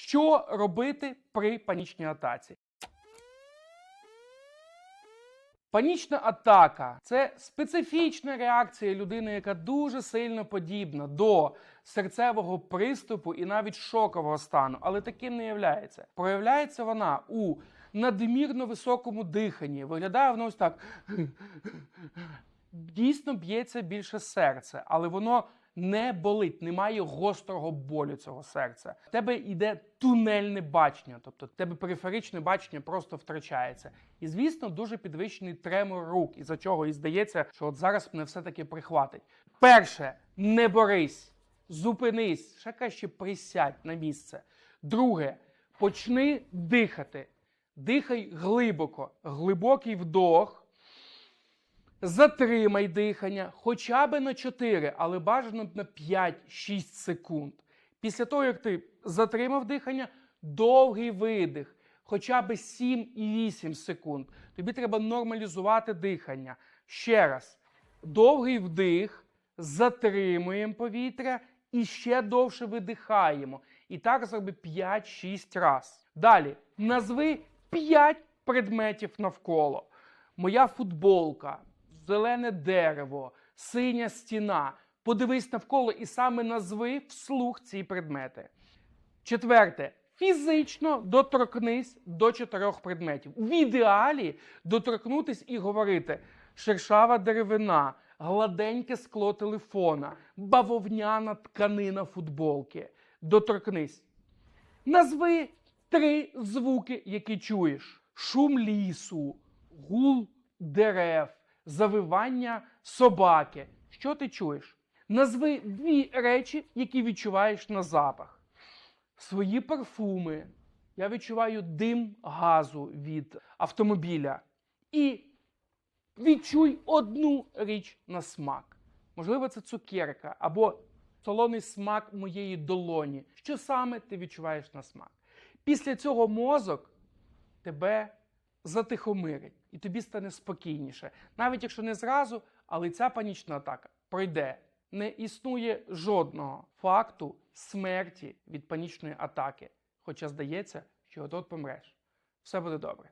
Що робити при панічній атаці? Панічна атака це специфічна реакція людини, яка дуже сильно подібна до серцевого приступу і навіть шокового стану, але таким не являється. Проявляється вона у надмірно високому диханні. Виглядає воно ось так. Дійсно б'ється більше серце, але воно не болить, немає гострого болю цього серця. В тебе йде тунельне бачення, тобто в тебе периферичне бачення просто втрачається. І звісно, дуже підвищений тремор рук, із-за чого і здається, що от зараз мене все-таки прихватить. Перше, не борись, зупинись, ще краще присядь на місце. Друге, почни дихати. Дихай глибоко, глибокий вдох. Затримай дихання хоча б на 4, але бажано на 5-6 секунд. Після того, як ти затримав дихання, довгий видих, хоча б 7 і 8 секунд. Тобі треба нормалізувати дихання. Ще раз, довгий вдих, затримуємо повітря і ще довше видихаємо. І так зроби 5-6 разів. Далі, назви 5 предметів навколо. Моя футболка, зелене дерево, синя стіна. Подивись навколо і саме назви вслух ці предмети. Четверте. Фізично доторкнись до чотирьох предметів. В ідеалі доторкнутись і говорити: шершава деревина, гладеньке скло телефона, бавовняна тканина футболки. Доторкнись. Назви три звуки, які чуєш: шум лісу, гул дерев, завивання собаки. Що ти чуєш? Назви дві речі, які відчуваєш на запах. Свої парфуми. Я відчуваю дим газу від автомобіля. І відчуй одну річ на смак. Можливо, це цукерка або солоний смак моєї долоні. Що саме ти відчуваєш на смак? Після цього мозок тебе затихомирить, і тобі стане спокійніше. Навіть якщо не зразу, але ця панічна атака пройде. Не існує жодного факту смерті від панічної атаки. Хоча здається, що от помреш. Все буде добре.